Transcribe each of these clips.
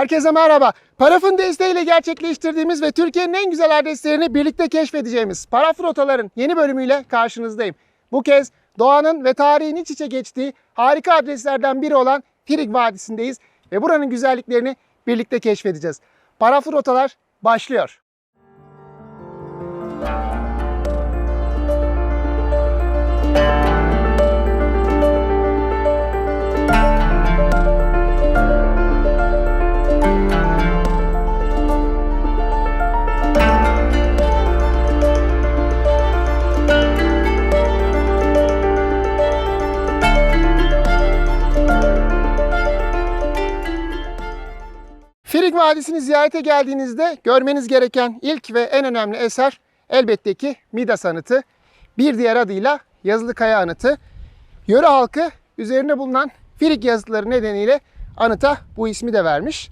Herkese merhaba. Paraf'ın desteğiyle gerçekleştirdiğimiz ve Türkiye'nin en güzel adreslerini birlikte keşfedeceğimiz Paraf Rotaların yeni bölümüyle karşınızdayım. Bu kez doğanın ve tarihin iç içe geçtiği harika adreslerden biri olan Firik Vadisi'ndeyiz ve buranın güzelliklerini birlikte keşfedeceğiz. Paraflı Rotalar başlıyor. Firik Vadisi'ni ziyarete geldiğinizde görmeniz gereken ilk ve en önemli eser elbette ki Midas Anıtı. Bir diğer adıyla Yazılı Kaya Anıtı. Yöre halkı üzerine bulunan Firik yazıtları nedeniyle anıta bu ismi de vermiş.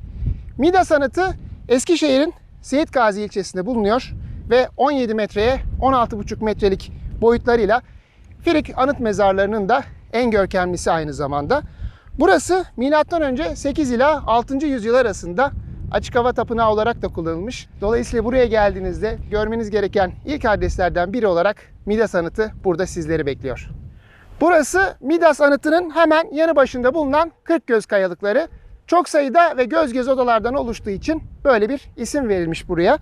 Midas Anıtı Eskişehir'in Seyit Gazi ilçesinde bulunuyor ve 17 metreye 16,5 metrelik boyutlarıyla Firik anıt mezarlarının da en görkemlisi aynı zamanda. Burası M.Ö. 8 ila 6. yüzyıl arasında açık hava tapınağı olarak da kullanılmış. Dolayısıyla buraya geldiğinizde görmeniz gereken ilk adreslerden biri olarak Midas Anıtı burada sizleri bekliyor. Burası Midas Anıtı'nın hemen yanı başında bulunan 40 göz kayalıkları. Çok sayıda ve göz göz odalardan oluştuğu için böyle bir isim verilmiş buraya.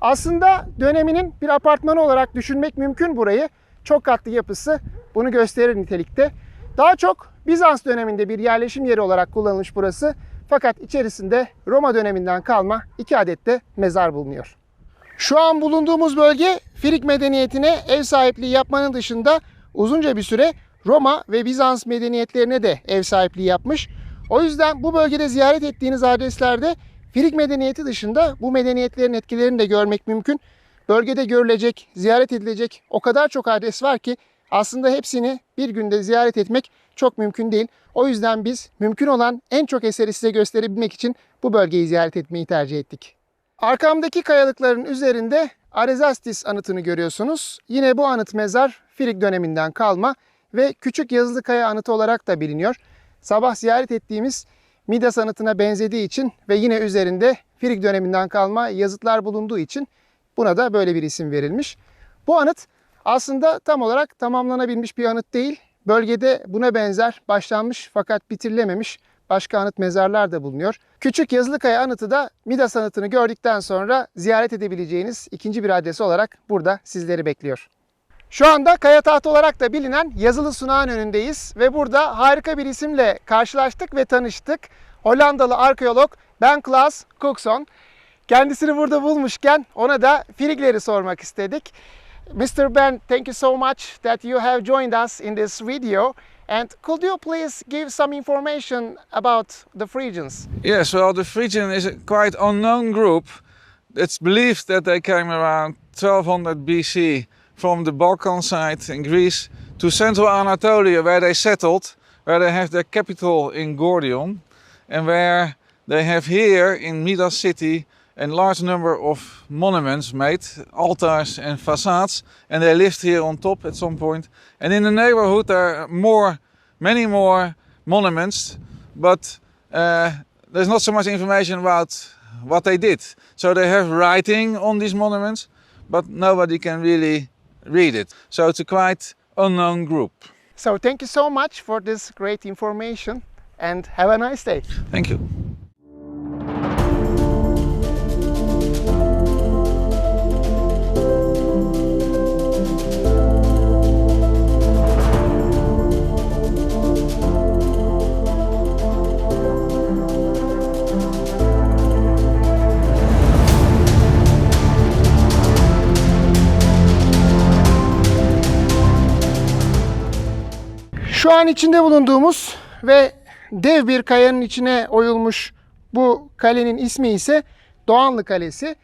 Aslında döneminin bir apartmanı olarak düşünmek mümkün burayı. Çok katlı yapısı bunu gösterir nitelikte. Daha çok Bizans döneminde bir yerleşim yeri olarak kullanılmış burası. Fakat içerisinde Roma döneminden kalma iki adet de mezar bulunuyor. Şu an bulunduğumuz bölge Firik medeniyetine ev sahipliği yapmanın dışında uzunca bir süre Roma ve Bizans medeniyetlerine de ev sahipliği yapmış. O yüzden bu bölgede ziyaret ettiğiniz adreslerde Firik medeniyeti dışında bu medeniyetlerin etkilerini de görmek mümkün. Bölgede görülecek, ziyaret edilecek o kadar çok adres var ki aslında hepsini bir günde ziyaret etmek çok mümkün değil. O yüzden biz mümkün olan en çok eseri size gösterebilmek için bu bölgeyi ziyaret etmeyi tercih ettik. Arkamdaki kayalıkların üzerinde Arezastis anıtını görüyorsunuz. Yine bu anıt mezar Firik döneminden kalma ve Küçük Yazılı Kaya anıtı olarak da biliniyor. Sabah ziyaret ettiğimiz Midas anıtına benzediği için ve yine üzerinde Firik döneminden kalma yazıtlar bulunduğu için buna da böyle bir isim verilmiş. Bu anıt aslında tam olarak tamamlanabilmiş bir anıt değil. Bölgede buna benzer başlanmış fakat bitirilememiş başka anıt mezarlar da bulunuyor. Küçük Yazılıkaya anıtı da Midas anıtını gördükten sonra ziyaret edebileceğiniz ikinci bir adresi olarak burada sizleri bekliyor. Şu anda Kaya Taht olarak da bilinen yazılı sunağın önündeyiz ve burada harika bir isimle karşılaştık ve tanıştık. Hollandalı arkeolog Ben Klaas Cookson. Kendisini burada bulmuşken ona da Frigleri sormak istedik. Mr. Ben, thank you so much that you have joined us in this video. And could you please give some information about the Phrygians? Yes, well, the Phrygian is a quite unknown group. It's believed that they came around 1200 BC from the Balkan side in Greece to central Anatolia, where they settled, where they have their capital in Gordion, and where they have here in Midas city a large number of monuments made, altars and facades, and they lived here on top at some point. And in the neighborhood there are more, many more monuments, but uh, there's not so much information about what they did. So they have writing on these monuments, but nobody can really read it. So it's a quite unknown group. So thank you so much for this great information and have a nice day. Thank you. Şu an içinde bulunduğumuz ve dev bir kayanın içine oyulmuş bu kalenin ismi ise Doğanlı Kalesi.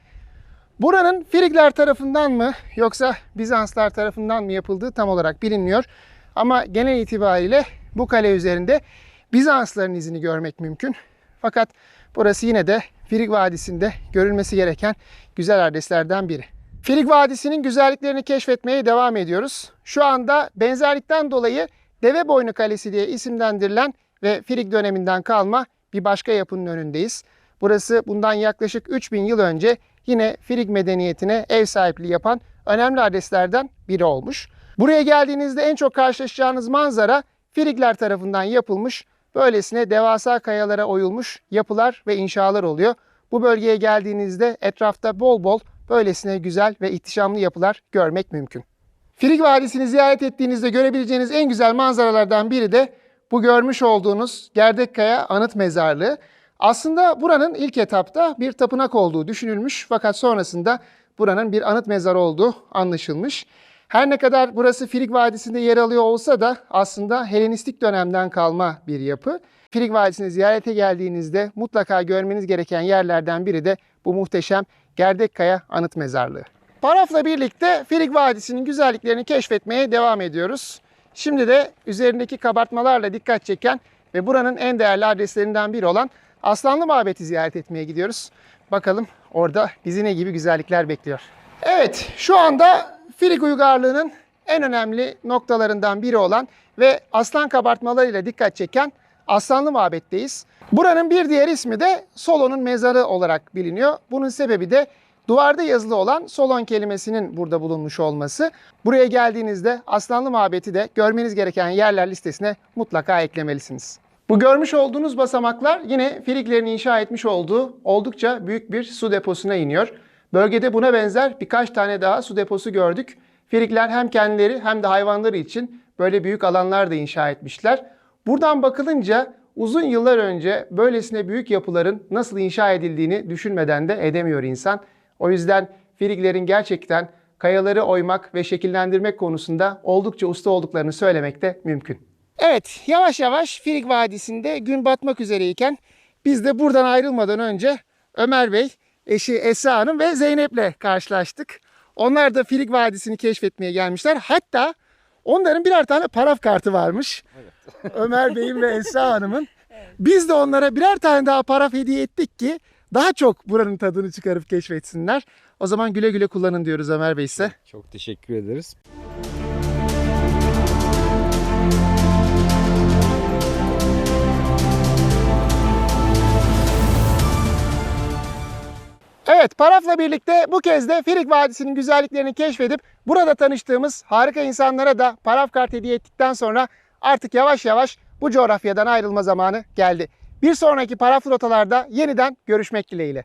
Buranın Frigler tarafından mı yoksa Bizanslar tarafından mı yapıldığı tam olarak bilinmiyor. Ama genel itibariyle bu kale üzerinde Bizansların izini görmek mümkün. Fakat burası yine de Frig Vadisi'nde görülmesi gereken güzel adreslerden biri. Frig Vadisi'nin güzelliklerini keşfetmeye devam ediyoruz. Şu anda benzerlikten dolayı Deveboynu Kalesi diye isimlendirilen ve Frig döneminden kalma bir başka yapının önündeyiz. Burası bundan yaklaşık 3000 yıl önce yine Frig medeniyetine ev sahipliği yapan önemli adreslerden biri olmuş. Buraya geldiğinizde en çok karşılaşacağınız manzara Frigler tarafından yapılmış böylesine devasa kayalara oyulmuş yapılar ve inşalar oluyor. Bu bölgeye geldiğinizde etrafta bol bol böylesine güzel ve ihtişamlı yapılar görmek mümkün. Frig Vadisi'ni ziyaret ettiğinizde görebileceğiniz en güzel manzaralardan biri de bu görmüş olduğunuz Gerdekkaya Anıt Mezarlığı. Aslında buranın ilk etapta bir tapınak olduğu düşünülmüş fakat sonrasında buranın bir anıt mezarı olduğu anlaşılmış. Her ne kadar burası Frig Vadisi'nde yer alıyor olsa da aslında Helenistik dönemden kalma bir yapı. Frig Vadisi'ne ziyarete geldiğinizde mutlaka görmeniz gereken yerlerden biri de bu muhteşem Gerdekkaya Anıt Mezarlığı. Paraf'la birlikte Frig Vadisi'nin güzelliklerini keşfetmeye devam ediyoruz. Şimdi de üzerindeki kabartmalarla dikkat çeken ve buranın en değerli adreslerinden biri olan Aslanlı Mabet'i ziyaret etmeye gidiyoruz. Bakalım orada bizi ne gibi güzellikler bekliyor. Evet, şu anda Frig uygarlığının en önemli noktalarından biri olan ve aslan kabartmalarıyla dikkat çeken Aslanlı Mabet'teyiz. Buranın bir diğer ismi de Solon'un mezarı olarak biliniyor. Bunun sebebi de duvarda yazılı olan Solon kelimesinin burada bulunmuş olması. Buraya geldiğinizde Aslanlı Mabet'i de görmeniz gereken yerler listesine mutlaka eklemelisiniz. Bu görmüş olduğunuz basamaklar yine Friglerin inşa etmiş olduğu oldukça büyük bir su deposuna iniyor. Bölgede buna benzer birkaç tane daha su deposu gördük. Frigler hem kendileri hem de hayvanları için böyle büyük alanlar da inşa etmişler. Buradan bakılınca uzun yıllar önce böylesine büyük yapıların nasıl inşa edildiğini düşünmeden de edemiyor insan. O yüzden Friglerin gerçekten kayaları oymak ve şekillendirmek konusunda oldukça usta olduklarını söylemek de mümkün. Evet, yavaş yavaş Frig Vadisi'nde gün batmak üzereyken biz de buradan ayrılmadan önce Ömer Bey, eşi Esra Hanım ve Zeynep'le karşılaştık. Onlar da Frig Vadisi'ni keşfetmeye gelmişler. Hatta onların birer tane paraf kartı varmış. Ömer Bey'in ve Esra Hanım'ın. Biz de onlara birer tane daha paraf hediye ettik ki daha çok buranın tadını çıkarıp keşfetsinler. O zaman güle güle kullanın diyoruz Ömer Bey size. Çok teşekkür ederiz. Evet, Paraf'la birlikte bu kez de Frig Vadisi'nin güzelliklerini keşfedip burada tanıştığımız harika insanlara da Paraf kart hediye ettikten sonra artık yavaş yavaş bu coğrafyadan ayrılma zamanı geldi. Bir sonraki Paraf rotalarda yeniden görüşmek dileğiyle.